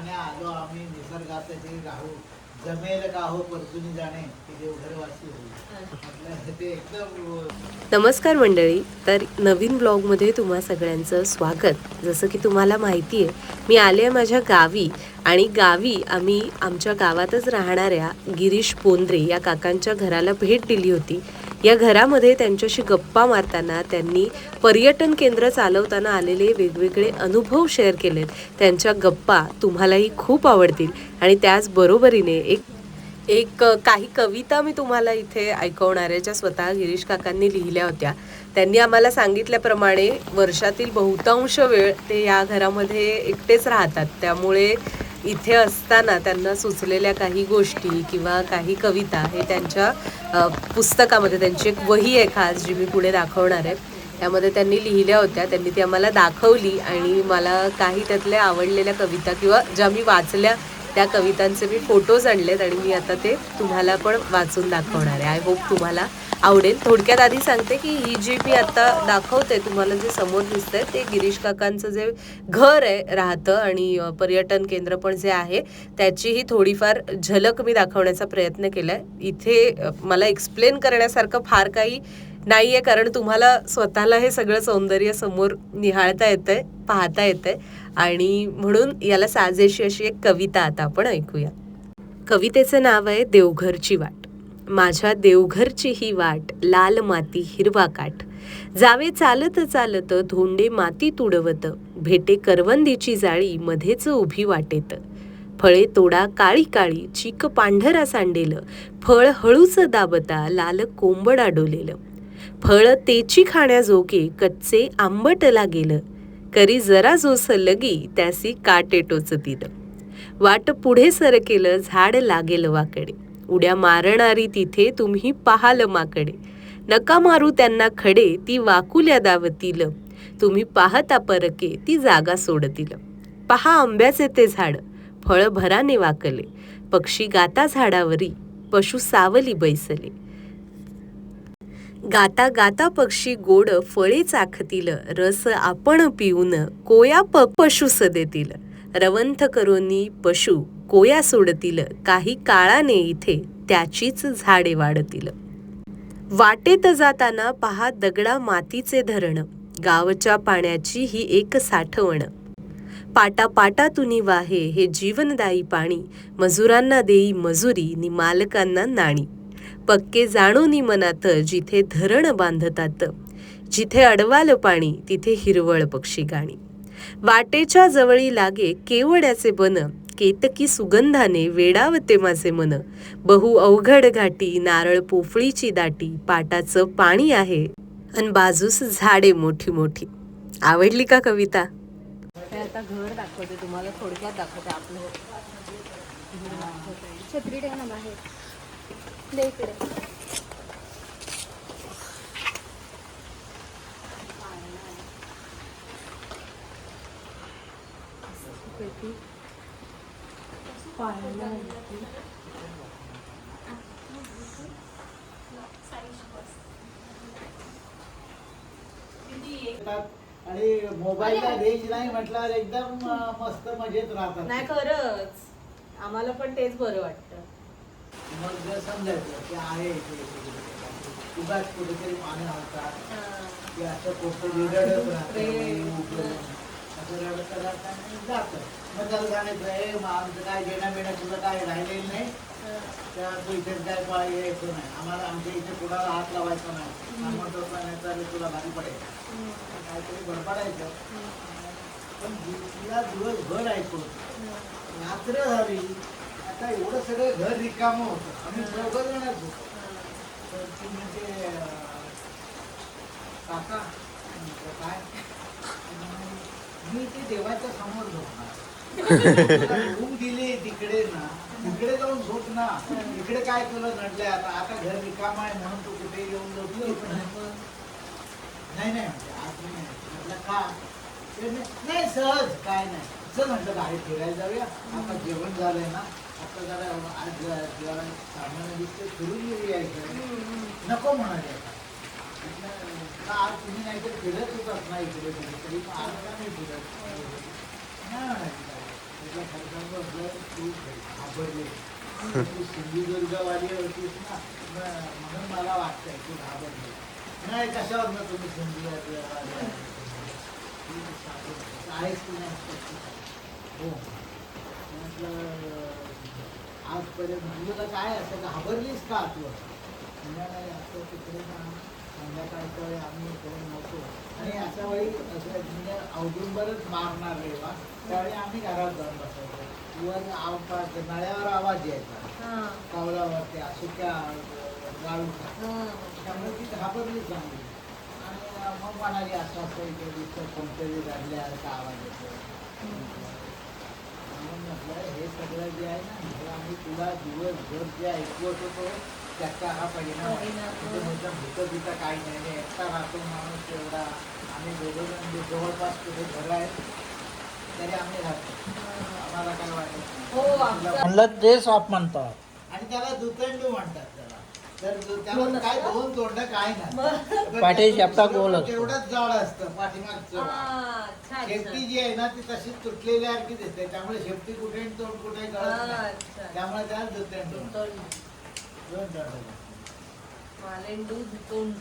पाहण्या आलो आम्ही निसर्गात जे राहू जमेल का हो परतुनी जाणे की देवघरवासी होईल. ते एकदम नमस्कार मंडळी तर नवीन ब्लॉगमध्ये तुम्हा सगळ्यांचं स्वागत. जसं की तुम्हाला माहिती आहे मी आले आहे माझ्या गावी आणि गावी आम्ही आमच्या गावातच राहणाऱ्या गिरीश पोंद्रे या काकांच्या घराला भेट दिली होती. या घरामध्ये त्यांच्याशी गप्पा मारताना त्यांनी पर्यटन केंद्र चालवताना आलेले वेगवेगळे अनुभव शेअर केलेत. त्यांच्या गप्पा तुम्हालाही खूप आवडतील. आणि त्याचबरोबरीने एक एक काही कविता मी तुम्हाला इथे ऐकवणार आहे ज्या स्वतः गिरीश काकांनी लिहिल्या होत्या. त्यांनी आम्हाला सांगितल्याप्रमाणे वर्षातील बहुतांश वेळ ते या घरामध्ये एकटेच राहतात. त्यामुळे इथे असताना त्यांना सुचलेल्या काही गोष्टी किंवा काही कविता हे त्यांच्या पुस्तकामध्ये त्यांची एक वही आहे खास जी मी पुढे दाखवणार आहे. त्यामध्ये त्यांनी लिहिल्या होत्या. त्यांनी ती आम्हाला दाखवली आणि मला काही त्यातल्या आवडलेल्या कविता किंवा ज्या मी वाचल्या त्या कवितांचे मी फोटोज आणलेत आणि मी आता ते तुम्हाला पण वाचून दाखवणार आहे. आय होप तुम्हाला आवडेल. थोडक्यात आधी सांगते की ही जी मी आता दाखवते तुम्हाला जे समोर दिसतंय ते गिरीश काकांचं जे घर आहे राहतं आणि पर्यटन केंद्र पण जे आहे त्याचीही थोडीफार झलक मी दाखवण्याचा प्रयत्न केला आहे इथे मला एक्सप्लेन करण्यासारखं फार काही नाही आहे कारण तुम्हाला स्वतःला हे सगळं सौंदर्य समोर निहाळता येतंय पाहता येतंय. आणि म्हणून याला साजेशी अशी एक कविता आता आपण ऐकूया. कवितेचं नाव आहे देवघरची वाट. माझ्या देवघरची ही वाट लाल माती हिरवा काठ. जावे चालत चालत धोंडे माती तुडवत भेटे करवंदीची जाळी मध्येच उभी वाटेत. फळे तोडा काळी काळी चीक पांढरा सांडेलं फळ हळूच दाबता लाल कोंबड अडवलेलं फळ तेची खाण्याजोगे कच्चे आंबट लागेल करी जरा जोस लगी त्यासी काटे टोचतील वाट पुढे सरकेलं झाड लागेल वाकडे. उड्या मारणारी तिथे तुम्ही पाहाल माकडे. नका मारू त्यांना खडे ती वाकुल्या दावतील. तुम्ही पाहता परके ती जागा सोडतील. पहा आंब्याचे ते झाड फळ भराने वाकले. पक्षी गाता झाडावरी पशु सावली बैसले. गाता गाता पक्षी गोड फळे चाखतील. रस आपण पिऊन कोया प पशुस देतील रवंथ करोनी पशु कोया सोडतील काही काळाने इथे त्याचीच झाडे वाढतील. वाटेत जाताना पहा दगडा मातीचे धरण गावच्या पाण्याची ही एक साठवण. पाटा तुनी वाहे हे जीवनदायी पाणी मजुरांना देई मजुरी नि मालकांना नाणी. पक्के जाणूनी मनात जिथे धरण बांधतात जिथे अडवाल पाणी तिथे हिरवळ पक्षी गाणी. वाटेच्या जवळी लागे केवड्याचे बन केतकी सुगंधाने वेडावते माझे मन. बहु अवघड घाटी नारळ पोफळीची दाटी पाटाचं पाणी आहे अन बाजूस झाडे मोठी मोठी. आवडली का कविता? आता घर दाखवते तुम्हाला थोडक्यात दाखवते आपलं. छत्री ठेव आहे दे इकडे येतात आणि मोबाईलला रेंज नाही म्हटल्यावर एकदम मस्त मजेत राहतात. नाही खरंच. आम्हाला पण तेच बरं वाटतं. मग समजायचं की आहे उगाच कुठेतरी पाणी होतात की असं कोणतं रडत राहतं जातं. मग त्याला हे मग आमचं काय देणं बिणं तुझं काय राहिलेलं नाही. त्या तू इथे काय पा यायचं नाही. आम्हाला आमच्या इथे कुणाला हात लावायचा नाही. आम्हाला नाही तर तुला भारी पडेल. काहीतरी बडबडायचं पण तिला दिवसभर ऐकून रात्र झाली. आता एवढं सगळं घर रिकामं होतं. आम्ही चौघ जणच होतो. तर ती म्हणजे काका काय? मी ते देवाच्या समोर झोपणार. रूम दिली तिकडे ना तिकडे जाऊन झोप ना. इकडे काय तुला नडलंय आता आता घर रिकाम आहे म्हणून तू कुठे येऊन झोपली? नाही नाही म्हणजे आज नाही म्हटलं का? नाही सहज काय नाही. चल म्हटलं बाहेर फिरायला जाऊया. आता जेवण झालंय ना. आता जरा आज जरा सामान्य दिसते फिरून येऊ यायचं नको म्हणाले. आज तुम्ही नाही तर फिरत इकडे आज का नाही फिरत? नाही म्हणायचं काय. म्हटलं, खरं सांगू, तू सिंधुदुर्गवाली होतीस ना म्हणून मला वाटतंय तू घाबरली. नाही कशावर तुम्ही सिंधुदुर्गवाली? आहेस की नाही. हो. म्हटलं आजपर्यंत म्हणजे तर काय असं घाबरलीस का तू? असं तिकडे ना संध्याकाळच्या वेळी आम्ही इकडे नव्हतो. आणि अशा वेळी म्हणजे औदुंबरच मारणार रेवा त्यावेळी आम्ही घरात जाऊन बसायचो. वर आवाज नळ्यावर आवाज यायचा. कावलावरती असुक्या गाळूचा. त्यामुळे ती घाबरली चांगली. आणि मग म्हणाली असं असं इथे दिसतं कोणतरी रडल्यासारखा आवाज येतो म्हणून म्हटलं हे सगळं जे आहे ना हे आम्ही तुला दिवसभर जे ऐकवत होतो त्याचा हा परिणाम आहे. म्हणजे म्हटलं भूत बितं काही नाही आणि एकटा राहतो माणूस एवढा. आम्ही दोघं जण जे जवळपास कुठे घर आहेत तरी आम्ही राहतो. आम्हाला काय वाटत हो, म्हणलं ते साप म्हणतात. आणि त्याला दुतंडू म्हणतात त्याला. तर दु- त्याला काय दोन तोंड काय नाही. पाठी शेपटा गोल असतो. तेवढंच जाड असतं पाठीमागचं. शेपटी जी आहे ना ती तशीच तुटलेली सारखी दिसते. त्यामुळे शेपटी कुठे आणि तोंड कुठे अच्छा. त्यामुळे त्याला दुतंडू. तोंड.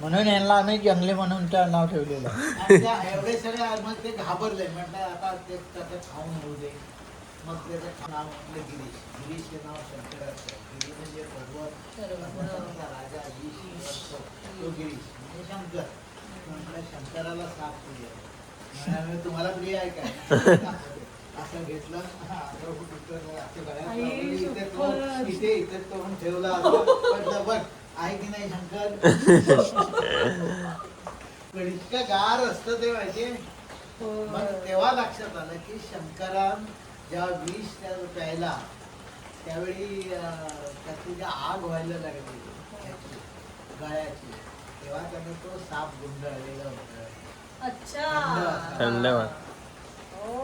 म्हणून यांना आम्ही जंगली म्हणून त्या नाव ठेवलेलं एवढे सगळे आहे, मग ते घाबरले. म्हटलं आता ते त्याचं खाऊन होऊ दे. मग त्याचं नाव म्हटलं गिरीश. गिरीश हे नाव शंकराचं गिरी म्हणजे भगवत. भगवंताचा राजा गिरीश असतो. तो गिरीश. म्हणजे शंकर. म्हटलं शंकराला साप प्रिय म्हणाले तुम्हाला प्रिय आहे काय असं घेतलं. हा, असं इथे ठेवला आहे की नाही शंकर? पण इतकं गार असतं ते माहितीये. मग तेव्हा लक्षात आलं की शंकरान जेव्हा विष त्या प्यायला त्यावेळी त्याची जी आग व्हायला लागली गळ्याची तेव्हा त्याने तो साप गुंडाळलेला होता. अच्छा थंड वाट. हो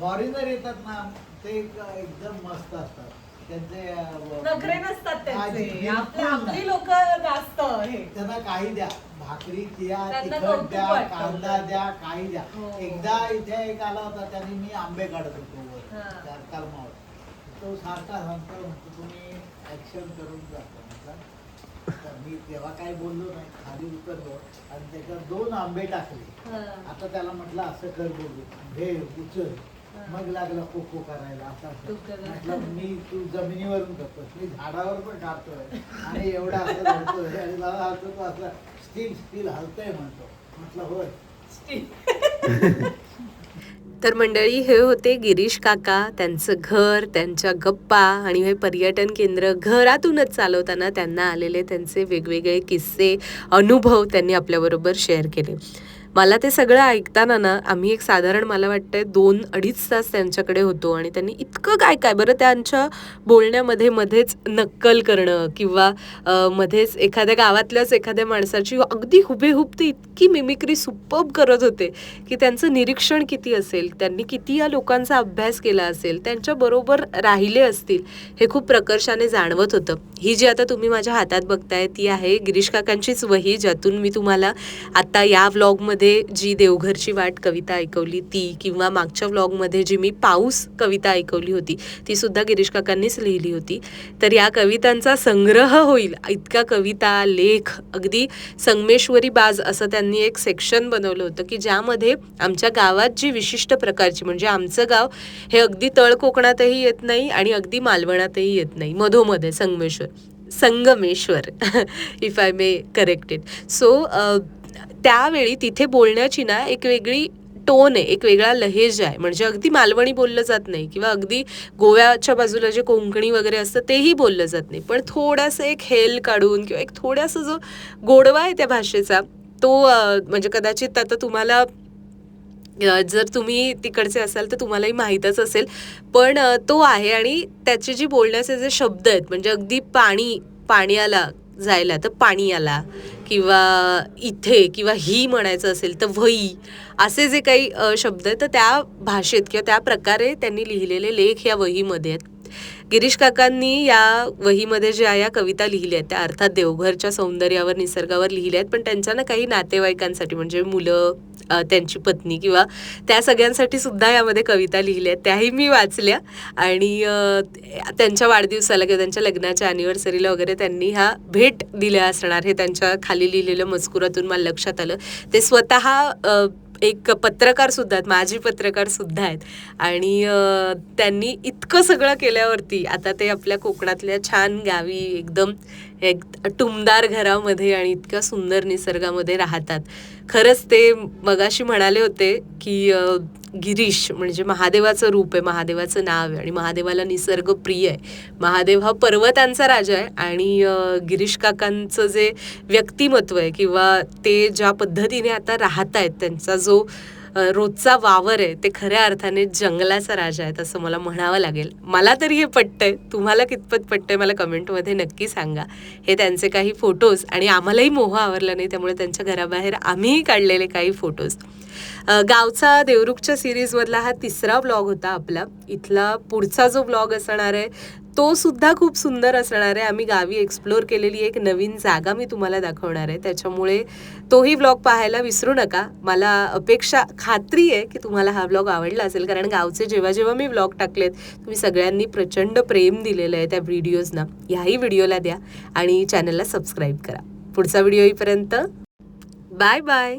फॉरेनर येतात ना ते एक- एकदम मस्त असतात. त्यांचे नखरे नसतात त्यांचे. आपले. लोक जास्त हे. त्यांना काही द्या. भाकरी द्या त्यांना तिखट कौतुक द्या वाटतं. कांदा द्या काही द्या. हो. एकदा इथे एक आला होता त्याने मी आंबे काढत होतो वर हा. कलमावर. तो सारखा सांगतो म्हणतो तुम्ही ऍक्शन करून जाता म्हटलं तर मी तेव्हा काही बोललो नाही. खाली उतरलो आणि त्याच्यात दोन आंबे टाकले. हा. आता त्याला म्हटलं असं कर बोलू. घे उचल. मग लागलं खो खो करायला असं तू असं कर. म्हटलं मी तू जमिनीवरून करतो मी झाडावर पण काढतोय आणि एवढा असं धरतोय. आणि मला हलतो तो असं स्टील स्टील हलतंय म्हणतो. म्हटलं होय. तर मंडळी हे होते गिरीश काका त्यांचं घर त्यांच्या गप्पा आणि हे पर्यटन केंद्र घरातूनच चालवताना त्यांना आलेले त्यांचे वेगवेगळे किस्से अनुभव त्यांनी आपल्याबरोबर शेअर केले. मला ते सगळं ऐकताना ना आम्ही एक साधारण मला वाटतंय दोन अडीच तास त्यांच्याकडे होतो आणि त्यांनी इतकं काय काय बरं त्यांच्या बोलण्यामध्ये मध्येच नक्कल करणं किंवा मध्येच एखाद्या गावातल्याच एखाद्या माणसाची अगदी हुबेहूब ते इतकी मिमिक्री सुपब करत होते की त्यांचं निरीक्षण किती असेल त्यांनी किती या लोकांचा अभ्यास केला असेल त्यांच्याबरोबर राहिले असतील हे खूप प्रकर्षाने जाणवत होतं. ही जी आता तुम्ही माझ्या हातात बघताय ती आहे गिरीश काकांचीच वही ज्यातून मी तुम्हाला आता या व्लॉगमध्ये जी देवघरची वाट कविता ऐकवली ती किंवा मागच्या व्लॉगमध्ये जी मी पाऊस कविता ऐकवली होती ती सुद्धा गिरीश काकांनीच लिहिली होती. तर या कवितांचा संग्रह होईल. इतक्या कविता लेख अगदी संगमेश्वरी बाज असं त्यांनी एक सेक्शन बनवलं होतं की ज्यामध्ये आमच्या गावात जी विशिष्ट प्रकारची म्हणजे आमचं गाव हे अगदी तळ कोकणातही येत नाही आणि अगदी मालवणातही येत नाही. मधोमध्ये Sangameshwar. Sangameshwar if I may corrected so त्यावेळी तिथे बोलण्याची ना एक वेगळी टोन आहे एक वेगळा लहेजा आहे. म्हणजे अगदी मालवणी बोललं जात नाही किंवा अगदी गोव्याच्या बाजूला जे कोंकणी वगैरे असतं तेही बोललं जात नाही. पण थोडासा एक हेल काढून किंवा एक थोडासा जो गोडवा आहे त्या भाषेचा तो म्हणजे कदाचित आता तुम्हाला जर तुम्ही तिकडचे असाल तर तुम्हालाही माहीतच असेल. पण तो आहे आणि त्याचे जे बोलण्याचे जे शब्द आहेत म्हणजे अगदी पाणी पाण्याला जायला तर पाणी आला किंवा इथे किंवा ही म्हणायचं असेल तर वही असे जे काही शब्द आहेत तर त्या भाषेत किंवा त्या प्रकारे त्यांनी लिहिलेले लेख या वहीमध्ये आहेत. गिरीश काकांनी या वहीमध्ये ज्या या कविता लिहिल्या आहेत त्या अर्थात देवघरच्या सौंदर्यावर निसर्गावर लिहिल्या आहेत पण त्यांच्या ना काही नातेवाईकांसाठी म्हणजे मुलं त्यांची पत्नी किंवा त्या सगळ्यांसाठी सुद्धा यामध्ये कविता लिहिल्या आहेत. त्याही मी वाचल्या आणि त्यांच्या वाढदिवसाला किंवा त्यांच्या लग्नाच्या अॅनिव्हर्सरीला वगैरे त्यांनी ह्या भेट दिल्या असणार हे त्यांच्या खाली लिहिलेलं मजकुरातून मला लक्षात आलं. ते स्वतः एक पत्रकार सुद्धा आहेत माजी पत्रकार सुद्धा आहेत. आणि त्यांनी इतकं सगळं केल्यावरती आता ते आपल्या कोकणातल्या छान गावी एकदम एक टुमदार घरामध्ये आणि इतक्या सुंदर निसर्गामध्ये राहतात. खरंच ते मगाशी म्हणाले होते की गिरीश म्हणजे महादेवाचं रूप आहे महादेवाचं नाव आहे आणि महादेवाला निसर्ग प्रिय आहे. महादेव हा पर्वतांचा राजा आहे आणि गिरीश काकांचं जे व्यक्तिमत्व आहे किंवा ते ज्या पद्धतीने आता राहत आहेत त्यांचा जो रोजचा वावर आहे ते खऱ्या अर्थाने जंगलाचा राजा आहेत असं मला म्हणावं लागेल. मला तरी हे पटतंय तुम्हाला कितपत पटतंय मला कमेंटमध्ये नक्की सांगा. हे त्यांचे काही फोटोज आणि आम्हालाही मोह आवरला नाही त्यामुळे त्यांच्या घराबाहेर आम्हीही काढलेले काही फोटोज. गावचा देवरुखच्या सिरीजमधला हा तिसरा ब्लॉग होता आपला. इथला पुढचा जो ब्लॉग असणार आहे तो सुद्धा खूप सुंदर असणार आहे. आम्ही गावी एक्सप्लोर केलेली एक नवीन जागा मी तुम्हाला दाखवणार आहे. त्याच्यामुळे तोही ब्लॉग पाहायला विसरू नका. मला अपेक्षा खात्री आहे की तुम्हाला हा ब्लॉग आवडला असेल. कारण गावचे जेव्हा जेव्हा मी ब्लॉग टाकलेत तुम्ही सगळ्यांनी प्रचंड प्रेम दिलेलं आहे त्या व्हिडिओजना ह्याही व्हिडिओला द्या आणि चॅनलला सबस्क्राईब करा. पुढचा व्हिडिओ येईपर्यंत बाय बाय